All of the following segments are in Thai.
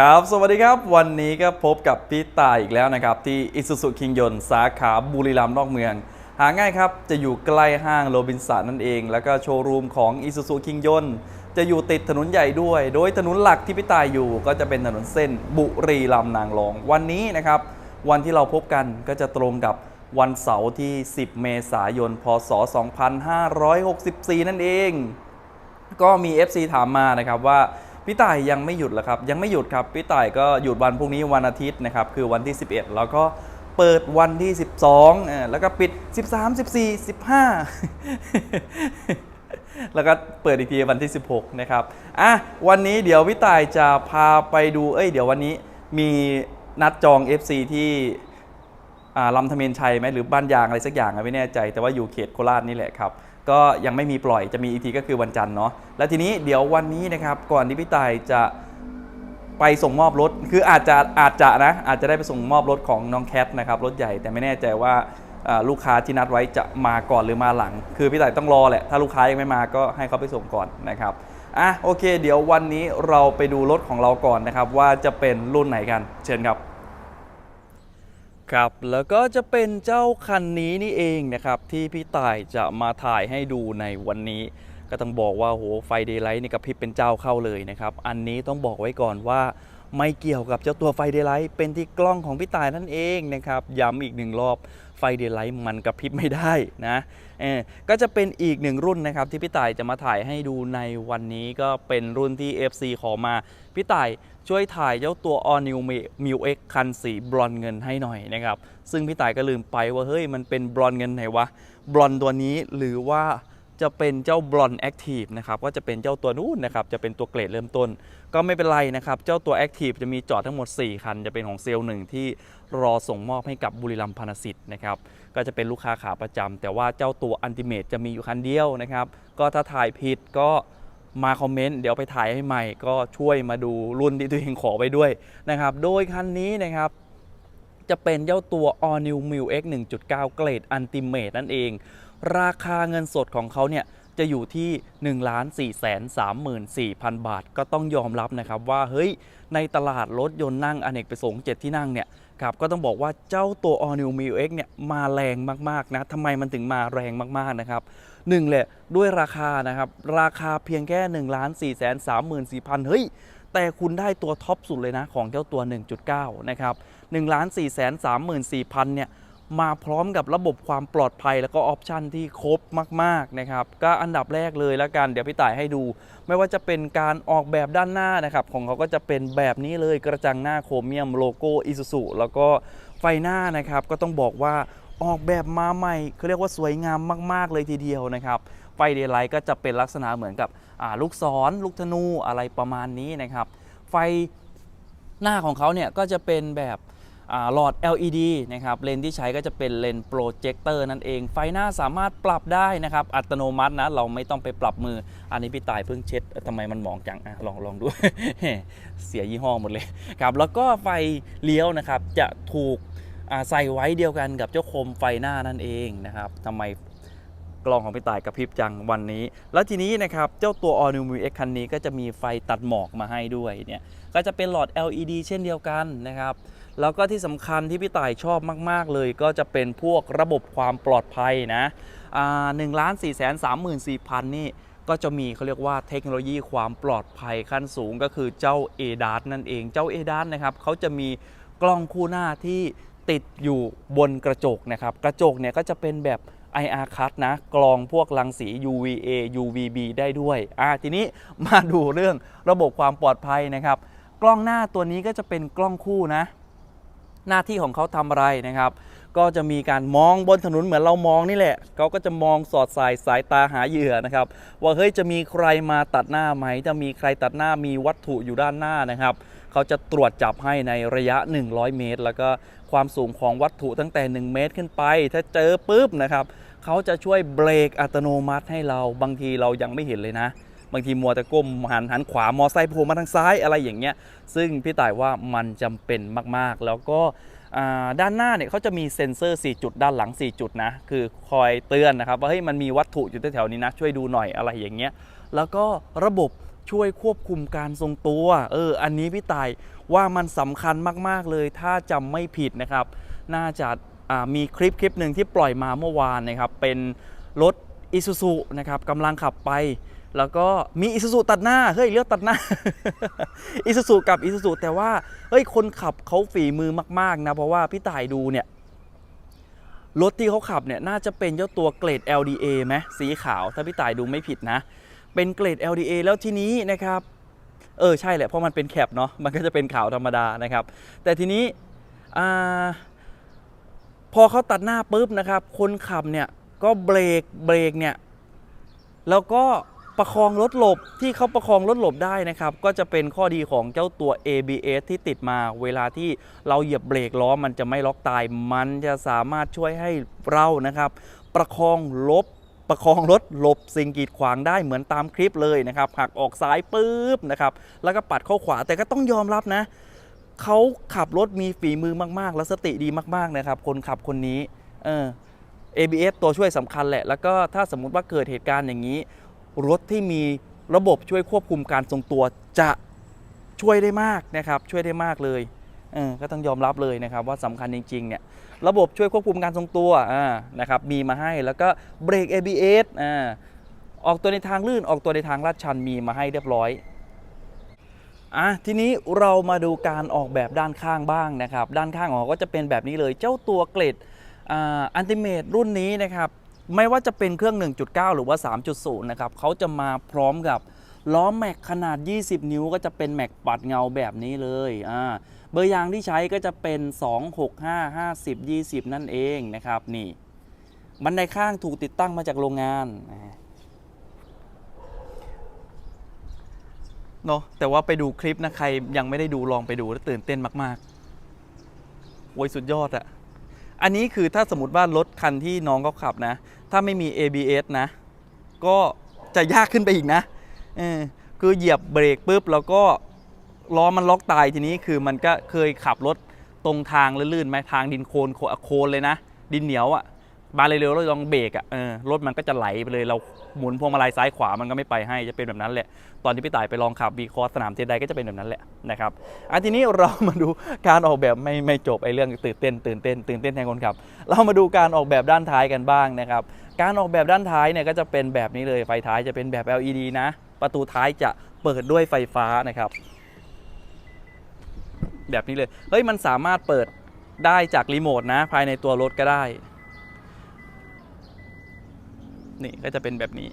ครับ สวัสดีครับ วันนี้ก็พบกับพี่ตายอีกแล้วนะครับ ที่อิสุสุคิงยนสาขาบุรีรัมย์นอกเมือง หาง่ายครับ จะอยู่ใกล้ห้างโรบินสันนั่นเอง แล้วก็โชว์รูมของอิสุสุคิงยนจะอยู่ติดถนนใหญ่ด้วย โดยถนนหลักที่พี่ตายอยู่ ก็จะเป็นถนนเส้นบุรีรัมย์นางรอง วันนี้นะครับ วันที่เราพบกันก็จะตรงกับวันเสาร์ที่ 10 เมษายน พศ 2564 นั่นเอง ก็มี FC ถามมานะครับว่า พี่ต่ายยังไม่หยุดเหรอครับ ยังไม่หยุดครับพี่ต่ายก็หยุดวันพรุ่งนี้วันอาทิตย์นะครับคือวันที่ 11 แล้วก็เปิดวันที่ 12เอ่อแล้วก็ปิด 13 14 15 แล้วก็เปิดอีกทีวันที่ 16 นะครับอะวันนี้เดี๋ยวพี่ต่ายจะพาไปดูเอ้ยเดี๋ยววันนี้มีนัดจอง FC ที่อ่าลำธเมนชัยไหมหรือบ้านยางอะไรสักอย่างไม่แน่ใจ แต่ว่าอยู่เขตโคราชนี่แหละครับ ก็ยังไม่มีปล่อยจะมีอีกทีก็คือวันจันทร์เนาะแล้วทีนี้เดี๋ยววันนี้นะครับก่อนที่พี่ตายจะไปส่งมอบรถ คืออาจจะอาจจะนะอาจจะได้ไปส่งมอบรถของน้องแคทนะครับรถใหญ่แต่ไม่แน่ใจว่าลูกค้าที่นัดไว้จะมาก่อนหรือมาหลัง คือพี่ต่ายต้องรอแหละ ถ้าลูกค้ายังไม่มาก็ให้เขาไปส่งก่อนนะครับอะโอเค เดี๋ยววันนี้เราไปดูรถของเราก่อนนะครับ ว่าจะเป็นรุ่นไหนกันเชิญครับ ครับแล้วก็จะเป็นเจ้าคันนี้นี่เองนะครับ ที่พี่ต่ายจะมาถ่ายให้ดูในวันนี้ ก็ต้องบอกว่าโหไฟเดย์ไลท์นี่กับพี่เป็นเจ้าเข้าเลยนะครับ อันนี้ต้องบอกไว้ก่อนว่าไม่เกี่ยวกับเจ้าตัวไฟเดย์ไลท์เป็นที่กล้องของพี่ต่ายนั่นเองนะครับ ย้ำอีกหนึ่งรอบ เดย์ไลท์มันกระพริบไม่ได้นะเออก็จะเป็นอีกหนึ่งรุ่นนะครับที่พี่ต่ายจะมาถ่ายให้ดูในวันนี้ก็เป็นรุ่นที่ FC ขอมา พี่ต่ายช่วยถ่ายเจ้าตัว All New m i l X คันสีบรอนเงินให้หน่อยนะครับ ซึ่งพี่ต่ายก็ลืมไปว่าเฮ้ยมันเป็นบรอนเงินไหนวะบรอนตัวนี้หรือว่า จะเป็นเจ้าบรอนแอคทีฟนะครับก็จะเป็นเจ้าตัวนู้นนะครับจะเป็นตัวเกรดเริ่มต้น ก็ไม่เป็นไรนะครับ เจ้าตัวแอคทีฟจะมีจอดทั้งหมด 4 คัน จะเป็นของเซลล์หนึ่งที่รอส่งมอบให้กับบุรีรัมย์พานาสิทธิ์นะครับก็จะเป็นลูกค้าขาประจำแต่ว่าเจ้าตัวอันติเมตจะมีอยู่คันเดียวนะครับก็ถ้าถ่ายผิดก็มาคอมเมนต์เดี๋ยวไปถ่ายให้ใหม่ ก็ช่วยมาดูรุ่นที่ตัวเองขอไปด้วยนะครับโดยคันนี้นะครับจะเป็นเจ้าตัว All New m i l X 1.9 เกรด Ultimate นั่นเอง ราคาเงินสดของเขาเนี่ยจะอยู่ที่ 1 4 3 4 0 0 0 บาท ก็ต้องยอมรับนะครับว่าเฮ้ยในตลาดรถยนต์นั่งอเนกประสงค์7ที่นั่งเนี่ยครับก็ต้องบอกว่าเจ้าตัว All New m i l X เนี่ยมาแรงมากๆนะทำไมมันถึงมาแรงมากๆนะครับหนึ่งเลยด้วยราคานะครับ ราคาเพียงแค่1 4 3 4 0 0 0เฮ้ยแต่คุณได้ตัวท็อปสุดเลยนะของเจ้าตัว 1.9 นะครับ 1 4 3 4 0 0 0 เนี่ย มาพร้อมกับระบบความปลอดภัยแล้วก็ออปชันที่ครบมากๆนะครับก็อันดับแรกเลยแล้วกันเดี๋ยวพี่ต่ายให้ดู ไม่ว่าจะเป็นการออกแบบด้านหน้านะครับของเขาก็จะเป็นแบบนี้เลยกระจังหน้าโครเมียมโลโก้อิซูซุแล้วก็ไฟหน้านะครับก็ต้องบอกว่าออกแบบมาใหม่เขาเรียกว่าสวยงามมากๆเลยทีเดียวนะครับไฟเดย์ไลท์ก็จะเป็นลักษณะเหมือนกับลูกศรลูกธนูอะไรประมาณนี้นะครับ ไฟหน้าของเขาเนี่ยก็จะเป็นแบบ หลอด LED นะครับเลนที่ใช้ก็จะเป็นเลนโปรเจคเตอร์นั่นเอง ไฟหน้าสามารถปรับได้นะครับอัตโนมัตินะเราไม่ต้องไปปรับมือ อันนี้พี่ตายเพิ่งเช็ดทำไมมันหมองจังอะลองลองดู เสียยี่ห้อหมดเลยครับแล้วก็ไฟเลี้ยวนะครับจะถูกใส่ไว้เดียวกันกับเจ้าโคมไฟหน้านั่นเองนะครับทำไมกล้องของพี่ต่ายกระพริบจังวันนี้ แล้วทีนี้นะครับ เจ้าตัว All New Mu X คันนี้ก็จะมีไฟตัดหมอกมาให้ด้วยเนี่ย ก็จะเป็นหลอด LED เช่นเดียวกันนะครับ แล้วก็ที่สำคัญที่พี่ต่ายชอบมาก ๆ เลย ก็จะเป็นพวกระบบความปลอดภัยนะหนึ่งล้านสี่แสนสามหมื่นสี่พันนี่ก็จะมีเขาเรียกว่าเทคโนโลยีความปลอดภัยขั้นสูงก็คือเจ้า a d a s นั่นเองเจ้า a d a s นะครับเขาจะมีกล้องคู่หน้าที่ติดอยู่บนกระจกนะครับ กระจกเนี่ยก็จะเป็นแบบ IR cut นะ กรองพวกรังสี UVA UVB ได้ด้วยอ่าทีนี้มาดูเรื่องระบบความปลอดภัยนะครับ กล้องหน้าตัวนี้ก็จะเป็นกล้องคู่นะ หน้าที่ของเขาทำอะไรนะครับ ก็จะมีการมองบนถนนเหมือนเรามองนี่แหละเขาก็จะมองสอดสายสายตาหาเหยื่อนะครับ ว่าเฮ้ยจะมีใครมาตัดหน้าไหม จะมีใครตัดหน้ามีวัตถุอยู่ด้านหน้านะครับเขาจะตรวจจับให้ในระยะ 100 เมตร แล้วก็ความสูงของวัตถุตั้งแต่ 1 เมตรขึ้นไป ถ้าเจอปุ๊บนะครับเขาจะช่วยเบรกอัตโนมัติให้เราบางทีเรายังไม่เห็นเลยนะ บางทีมัวแต่ก้มหันหันขวามอไซค์โผล่มาทางซ้ายอะไรอย่างเงี้ยซึ่งพี่ต่ายว่ามันจำเป็นมากๆ แล้วก็ด้านหน้าเนี่ยเขาจะมีเซ็นเซอร์ 4 จุดด้านหลัง 4 จุดนะ คือคอยเตือนนะครับ ว่าเฮ้ยมันมีวัตถุอยู่แถวๆนี้นะ ช่วยดูหน่อยอะไรอย่างเงี้ย แล้วก็ระบบช่วยควบคุมการทรงตัว เออ อันนี้พี่ต่ายว่ามันสำคัญมากๆเลย ถ้าจำไม่ผิดนะครับ น่าจะามีคลิปคลิปหนึ่งที่ปล่อยมาเมื่อวานนะครับ เป็นรถอิซูซุนะครับกำลังขับไป แล้วก็มีอิซูซุตัดหน้า เฮ้ยเลี้ยวตัดหน้าอิซูซุกับอิซูซุแต่ว่าเฮ้ยคนขับเขาฝีมือมากๆนะ เพราะว่าพี่ต่ายดูเนี่ยรถที่เขาขับเนี่ยน่าจะเป็นเจ้าตัวเกรด LDA ไหมสีขาวถ้าพี่ต่ายดูไม่ผิดนะ เป็นเกรด LDA แล้วทีนี้นะครับ เออใช่แหละเพราะมันเป็นแคปเนาะมันก็จะเป็นขาวธรรมดานะครับ แต่ทีนี้พอเขาตัดหน้าปุ๊บนะครับ คนขับเนี่ยก็เบรกเบรกเนี่ยแล้วก็ ประคองรถหลบที่เขาประคองรถหลบได้นะครับ ก็จะเป็นข้อดีของเจ้าตัว ABS ที่ติดมาเวลาที่เราเหยียบเบรกล้อมันจะไม่ล็อกตาย มันจะสามารถช่วยให้เรานะครับ ประคองลบประคองรถหลบสิ่งกีดขวางได้เหมือนตามคลิปเลยนะครับหักออกซ้ายปุ๊บนะครับแล้วก็ปัดเข้าขวาแต่ก็ต้องยอมรับนะเขาขับรถมีฝีมือมากๆ และสติดีมากๆนะครับ คนขับคนนี้เออ ABS ตัวช่วยสำคัญแหละ แล้วก็ถ้าสมมติว่าเกิดเหตุการณ์อย่างนี้ รถที่มีระบบช่วยควบคุมการทรงตัวจะช่วยได้มากนะครับ ช่วยได้มากเลยเออก็ต้องยอมรับเลยนะครับว่าสำคัญจริงๆเนี่ยระบบช่วยควบคุมการทรงตัวอ่านะครับมีมาให้แล้วก็เบรก ABS อ่าออกตัวในทางลื่นออกตัวในทางลาดชันมีมาให้เรียบร้อยอะทีนี้เรามาดูการออกแบบด้านข้างบ้างนะครับ ด้านข้างของเขาก็จะเป็นแบบนี้เลยเจ้าตัวเกรดอันติเมตรุ่นนี้นะครับ ไม่ว่าจะเป็นเครื่อง 1.9 หรือว่า 3.0 นะครับเขาจะมาพร้อมกับล้อแม็กขนาด 20 นิ้วก็จะเป็นแม็กปัดเงาแบบนี้เลยอ่าเบอร์ยางที่ใช้ก็จะเป็น 265 50 20 นั่นเองนะครับนี่บันไดข้างถูกติดตั้งมาจากโรงงานเนาะแต่ว่าไปดูคลิปนะใครยังไม่ได้ดูลองไปดูแล้วตื่นเต้นมากๆโวยสุดยอดอะ อันนี้คือถ้าสมมติว่ารถคันที่น้องเขาขับนะ ถ้าไม่มี ABS นะ ก็จะยากขึ้นไปอีกนะเออคือเหยียบเบรกปุ๊บแล้วก็ล้อมันล็อกตายทีนี้คือมันก็เคยขับรถตรงทางลื่นๆไหมทางดินโคลนโคโคลนเลยนะ ดินเหนียวอะ่ะ มาเร็วๆแล้วลองเบรกอะเออรถมันก็จะไหลไปเลยเราหมุนพวงมาลัยซ้ายขวามันก็ไม่ไปให้จะเป็นแบบนั้นแหละ ตอนที่พี่ต่ายไปลองขับบีคอสนามเทนไดก็จะเป็นแบบนั้นแหละนะครับอันทีนี้เรามาดูการออกแบบไม่ไม่จบไอ้เรื่องตื่นเต้น ตื่นเต้น ตื่นเต้นแทนคนขับ เรามาดูการออกแบบด้านท้ายกันบ้างนะครับการออกแบบด้านท้ายเนี่ยก็จะเป็นแบบนี้เลยไฟท้ายจะเป็นแบบ LED นะ ประตูท้ายจะเปิดด้วยไฟฟ้านะครับ แบบนี้เลยเฮ้ยมันสามารถเปิดได้จากรีโมทนะภายในตัวรถก็ได้ นี่ก็จะเป็นแบบนี้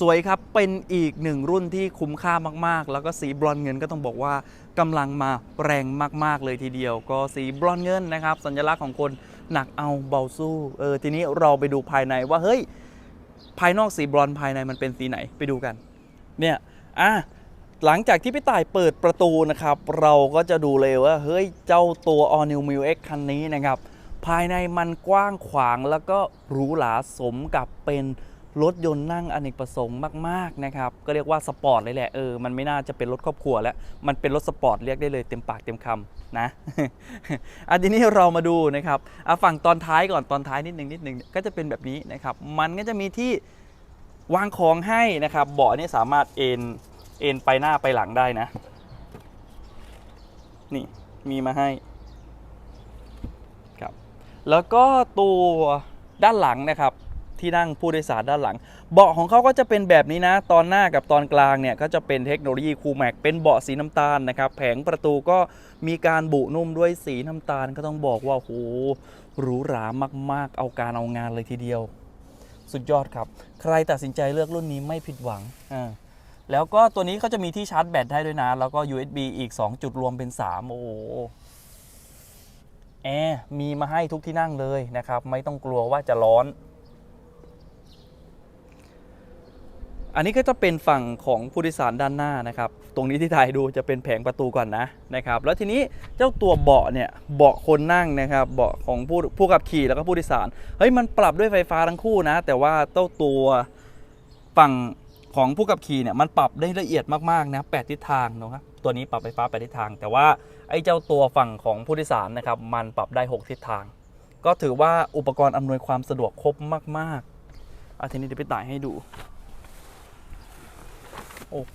สวยครับเป็นอีกหนึ่งรุ่นที่คุ้มค่ามากๆ แล้วก็สีบรอนเงินก็ต้องบอกว่ากำลังมาแรงมากๆเลยทีเดียว ก็สีบรอนเงินนะครับ สัญลักษณ์ของคนหนักเอาเบาสู้เออทีนี้เราไปดูภายในว่าเฮ้ยภายนอกสีบรอนภายในมันเป็นสีไหนไปดูกัน เนี่ยอะหลังจากที่พี่ต่ายเปิดประตูนะครับ เราก็จะดูเลยว่าเฮ้ยเจ้าตัว All New m i l X คันนี้นะครับ ภายในมันกว้างขวางแล้วก็หรูหราสมกับเป็นรถยนต์นั่งอเนกประสงค์มากๆนะครับ ก็เรียกว่าสปอร์ตเลยแหละเออมันไม่น่าจะเป็นรถครอบครัวแล้ว มันเป็นรถสปอร์ตเรียกได้เลยเต็มปากเต็มคำนะอันนี้เรามาดูนะครับอะฝั่งตอนท้ายก่อนตอนท้ายนิดนึงนิดนึงก็จะเป็นแบบนี้นะครับ มันก็จะมีที่วางของให้นะครับเบาะนี่สามารถเอ็นเอ็นไปหน้าไปหลังได้นะ นี่มีมาให้ แล้วก็ตัวด้านหลังนะครับที่นั่งผู้โดยสารด้านหลัง เบาะของเขาก็จะเป็นแบบนี้นะ ตอนหน้ากับตอนกลางเนี่ยก็จะเป็นเทคโนโลยีคูแม็กเป็นเบาะสีน้ำตาลนะครับ แผงประตูก็มีการบุนุ่มด้วยสีน้ำตาลก็ต้องบอกว่าโหหรูหรามาก ๆ เอาการเอางานเลยทีเดียว สุดยอดครับ ใครตัดสินใจเลือกรุ่นนี้ไม่ผิดหวังอ่าแล้วก็ตัวนี้เขาจะมีที่ชาร์จแบตให้ด้วยนะ แล้วก็ USB อีก 2 จุดรวมเป็น 3 โอ้โห แอร์มีมาให้ทุกที่นั่งเลยนะครับ ไม่ต้องกลัวว่าจะร้อน อันนี้ก็จะเป็นฝั่งของผู้โดยสารด้านหน้านะครับ ตรงนี้ที่ถ่ายดูจะเป็นแผงประตูก่อนนะนะครับ แล้วทีนี้เจ้าตัวเบาะเนี่ยเบาะคนนั่งนะครับเบาะของผู้ผู้ขับขี่แล้วก็ผู้โดยสารเฮ้ยมันปรับด้วยไฟฟ้าทั้งคู่นะ แต่ว่าเจ้าตัวฝั่ง ของผู้ขับขี่เนี่ยมันปรับได้ละเอียดมากๆนะแปดทิศทางนะครับตัวนี้ปรับไฟฟ้าแปดทิศทาง แต่ว่าไอ้เจ้าตัวฝั่งของผู้โดยสารนะครับมันปรับได้หกทิศทาง ก็ถือว่าอุปกรณ์อำนวยความสะดวกครบมากๆอาทีนี้เดี๋ยวไปต่ายให้ดูโอ้โห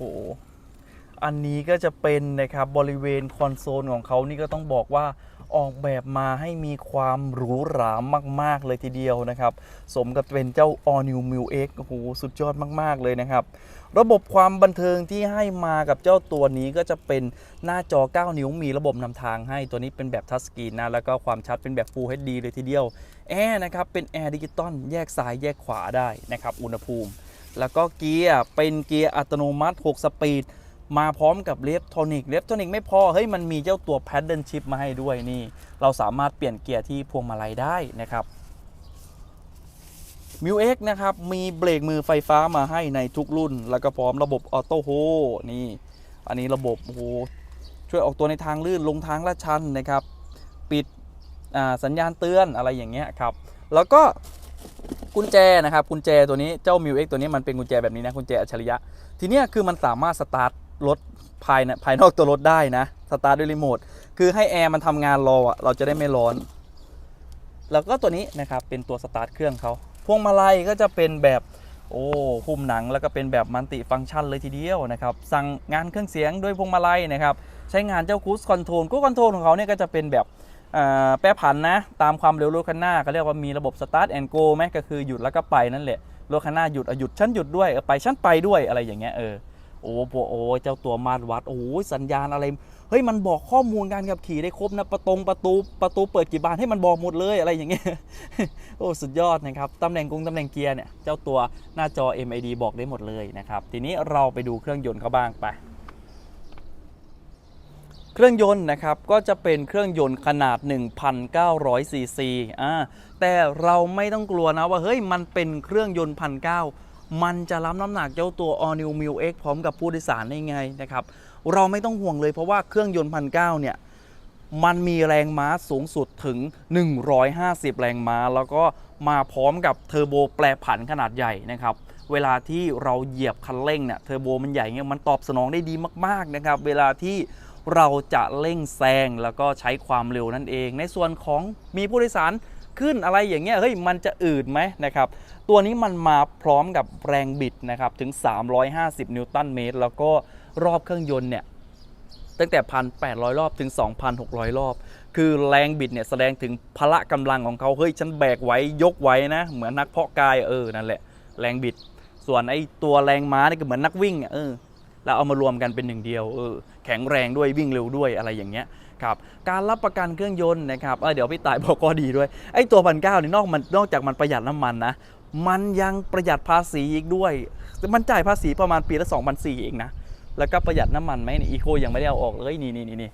อันนี้ก็จะเป็นนะครับบริเวณคอนโซลของเขานี่ก็ต้องบอกว่า ออกแบบมาให้มีความหรูหรามาก ๆ เลยทีเดียวนะครับ สมกับเป็นเจ้า All New m i l X โอ้โหสุดยอดมาก ๆ เลยนะครับ ระบบความบันเทิงที่ให้มากับเจ้าตัวนี้ก็จะเป็นหน้าจอ 9 นิ้วมีระบบนำทางให้ตัวนี้เป็นแบบทัชสกรีนนะ แล้วก็ความชัดเป็นแบบ Full HD เลยทีเดียว แอร์นะครับ เป็นแอร์ดิจิตอลแยกซ้ายแยกขวาได้นะครับอุณหภูมิ แล้วก็เกียร์เป็นเกียร์อัตโนมัติ 6 สปีด มาพร้อมกับเลฟโทนิกเลฟโทนิกไม่พอ เฮ้ย มันมีเจ้าตัว Paddle Shift มาให้ด้วยนี่ เราสามารถเปลี่ยนเกียร์ที่พวงมาลัยได้นะครับ m ิว X นะครับ มีเบรกมือไฟฟ้ามาให้ในทุกรุ่น แล้วก็พร้อมระบบออโต้โฮนี่ อันนี้ระบบโอ้โหช่วยออกตัวในทางลื่นลงทางลาดชันนะครับ ปิดสัญญาณเตือนอะไรอย่างเงี้ยครับ แล้วก็กุญแจนะครับกุญแจตัวนี้เจ้า m ิว X ตัวนี้มันเป็นกุญแจแบบนี้นะกุญแจอัจฉริยะ ทีเนี้ยคือมันสามารถสตาร์ท รถภายในภายนอกตัวรถได้นะสตาร์ทด้วยรีโมทคือให้แอร์มันทำงานรออะเราจะได้ไม่ร้อน แล้วก็ตัวนี้นะครับเป็นตัวสตาร์ทเครื่องเขาพวงมาลัยก็จะเป็นแบบโอ้หุ้มหนังแล้วก็เป็นแบบมัลติฟังก์ชันเลยทีเดียวนะครับ สั่งงานเครื่องเสียงด้วยพวงมาลัยนะครับ ใช้งานเจ้าคูสคอนโทรลคูสคอนโทรลของเขาเนี่ยก็จะเป็นแบบแปรผันนะ ตามความเร็วรถคันหน้าเขาเรียกว่ามีระบบสตาร์ทแอนด์โกไหมก็คือหยุดแล้วก็ไปนั่นแหละรถคันหน้าหยุดอะหยุดฉันหยุดด้วยไปฉันไปด้วยอะไรอย่างเงี้ยเออ โอ้โหโอ้เจ้าตัวมาตรวัดโอ้ยสัญญาณอะไร เฮ้ยมันบอกข้อมูลการขับขี่ได้ครบนะประตงประตูประตูเปิดกี่บานให้มันบอกหมดเลยอะไรอย่างเงี้ยโอ้สุดยอดนะครับตำแหน่งกงตำแหน่งเกียร์เนี่ยเจ้าตัวหน้าจอ MID บอกได้หมดเลยนะครับทีนี้เราไปดูเครื่องยนต์เขาบ้างไปเครื่องยนต์นะครับก็จะเป็นเครื่องยนต์ขนาด 1,900ซีซีอ่าแต่เราไม่ต้องกลัวนะว่าเฮ้ยมันเป็นเครื่องยนต์พันเมันจะรับน้ำหนักเจ้าตัว All New m i l X พร้อมกับผู้โดยสารได้ไงนะครับ เราไม่ต้องห่วงเลยเพราะว่าเครื่องยนต์พันเเนี่ยมันมีแรงม้าสูงสุดถึง 150 แรงม้า แล้วก็มาพร้อมกับเทอร์โบแปรผันขนาดใหญ่นะครับ เวลาที่เราเหยียบคันเร่งเนี่ยเทอร์โบมันใหญ่เงี้ยมันตอบสนองได้ดีมากๆนะครับ เวลาที่เราจะเร่งแซงแล้วก็ใช้ความเร็วนั่นเอง ในส่วนของมีผู้โดยสาร ขึ้นอะไรอย่างเงี้ยเฮ้ยมันจะอืดไหมนะครับตัวนี้มันมาพร้อมกับแรงบิดนะครับถึง 350 นิวตันเมตร แล้วก็รอบเครื่องยนต์เนี่ยตั้งแต่ 1,800 รอบถึง 2,600 รอบ คือแรงบิดเนี่ยแสดงถึงพละกำลังของเขาเฮ้ยฉันแบกไว้ยกไว้นะ เหมือนนักเพาะกายเออนั่นแหละแรงบิด ส่วนไอ้ตัวแรงม้านี่ก็เหมือนนักวิ่งเออแล้วเอามารวมกันเป็นหนึ่งเดียวเออแข็งแรงด้วยวิ่งเร็วด้วยอะไรอย่างเงี้ย ครับการรับประกันเครื่องยนต์นะครับเเดี๋ยวพี่ต่ายบอกก็ดีด้วยไอ้ตัวพันเก้านี่นอกมันนอกจากมันประหยัดน้ำมันนะมันยังประหยัดภาษีอีกด้วย มันจ่ายภาษีประมาณปีละ2 0 0 4เองนะ แล้วก็ประหยัดน้ำมันไหมอีโคยังไม่ได้เอาออกเลยนี่นี่นี่นี่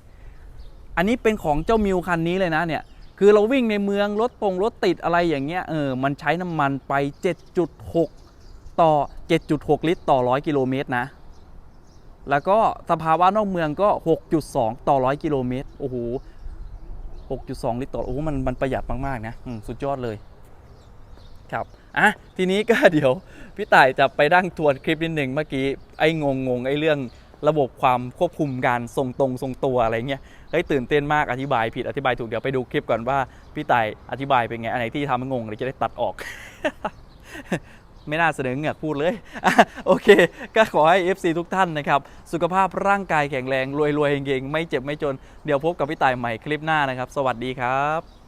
อันนี้เป็นของเจ้ามิวคันนี้เลยนะเนี่ย คือเราวิ่งในเมืองรถปงรถติดอะไรอย่างเงี้ย เออ มันใช้น้ำมันไป 7.6 ต่อ 7.6 ลิตรต่อ 100 กิโลเมตรนะ แล้วก็สภาวะนอกเมืองก็ 6.2 ต่อ 100 กิโลเมตร โอ้โห 6.2 ลิตรต่อ โอ้โห มันมันประหยัดมากๆ นะสุดยอดเลย ครับ อะ ทีนี้ก็เดี๋ยว พี่ต่ายจะไปดั้งทวนคลิปนิดหนึ่งเมื่อกี้ ไอ้งงงๆไอ้เรื่องระบบความควบคุมการทรงตรงทรงตัวอะไรเงี้ย เฮ้ยตื่นเต้นมาก อธิบายผิด อธิบายถูก เดี๋ยวไปดูคลิปก่อนว่าพี่ต่ายอธิบายเป็นไง อันไหนที่ทำให้งงเดี๋ยวจะได้ตัดออก ไม่น่าเสนอเหงือกพูดเลย โอเค ก็ขอให้ FC ทุกท่านนะครับ สุขภาพร่างกายแข็งแรง รวยๆเก่งๆ ไม่เจ็บไม่จน เดี๋ยวพบกับพี่ต่ายใหม่คลิปหน้านะครับ สวัสดีครับ